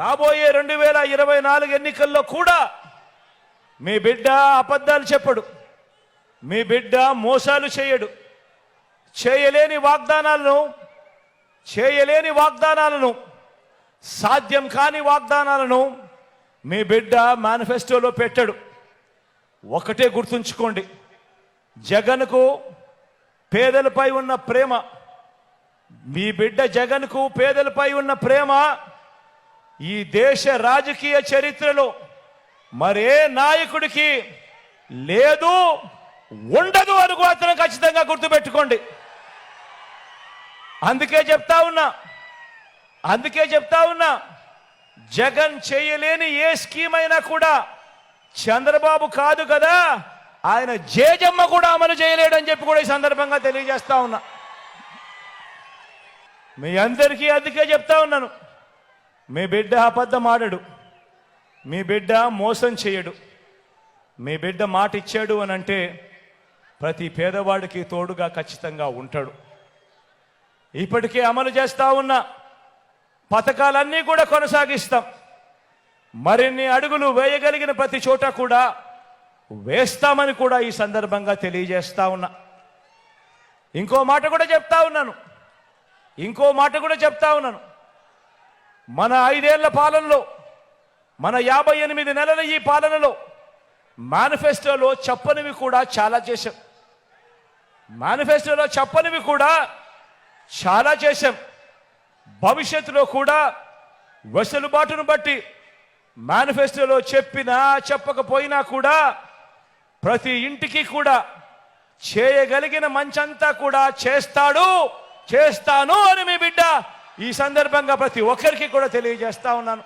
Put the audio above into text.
రాబోయే రెండు వేల ఇరవై నాలుగు ఎన్నికల్లో కూడా మీ బిడ్డ అబద్ధాలు చెప్పడు. మీ బిడ్డ మోసాలు చేయడు. చేయలేని వాగ్దానాలను చేయలేని వాగ్దానాలను సాధ్యం కాని వాగ్దానాలను మీ బిడ్డ మేనిఫెస్టోలో పెట్టాడు. ఒకటే గుర్తుంచుకోండి. జగన్కు పేదలపై ఉన్న ప్రేమ మీ బిడ్డ జగన్కు పేదలపై ఉన్న ప్రేమ ఈ దేశ రాజకీయ చరిత్రలో మరే నాయకుడికి లేదు ఉండదు అని మాత్రం ఖచ్చితంగా గుర్తుపెట్టుకోండి. అందుకే చెప్తా ఉన్నా అందుకే చెప్తా ఉన్నా జగన్ చేయలేని ఏ స్కీమ్ అయినా కూడా చంద్రబాబు కాదు కదా ఆయన జేజమ్మ కూడా అమలు చేయలేడని చెప్పి కూడా ఈ సందర్భంగా తెలియజేస్తా ఉన్నా. మీ అందరికీ అందుకే చెప్తా ఉన్నాను. మీ బిడ్డ అబద్ధం ఆడడు మీ బిడ్డ మోసం చేయడు. మీ బిడ్డ మాట ఇచ్చాడు అని అంటే ప్రతి పేదవాడికి తోడుగా ఖచ్చితంగా ఉంటాడు. ఇప్పటికే అమలు చేస్తూ ఉన్న పథకాలన్నీ కూడా కొనసాగిస్తాం. మరిన్ని అడుగులు వేయగలిగిన ప్రతి చోట కూడా వేస్తామని కూడా ఈ సందర్భంగా తెలియజేస్తా ఉన్నా. ఇంకో మాట కూడా చెప్తా ఉన్నాను. ఇంకో మాట కూడా చెప్తా ఉన్నాను. మన ఐదేళ్ళ పాలనలో మన యాభై ఎనిమిది నెలల ఈ పాలనలో మేనిఫెస్టోలో చెప్పనివి కూడా చాలా చేశాం. మేనిఫెస్టోలో చెప్పనివి కూడా చాలా చేశాం. భవిష్యత్తులో కూడా వెసులుబాటును బట్టి మేనిఫెస్టోలో చెప్పినా చెప్పకపోయినా కూడా ప్రతి ఇంటికి కూడా చేయగలిగిన మంచంతా కూడా చేస్తాడు చేస్తాను అని మీ బిడ్డ ఈ సందర్భంగా ప్రతి ఒక్కరికి కూడా తెలియజేస్తా ఉన్నాను.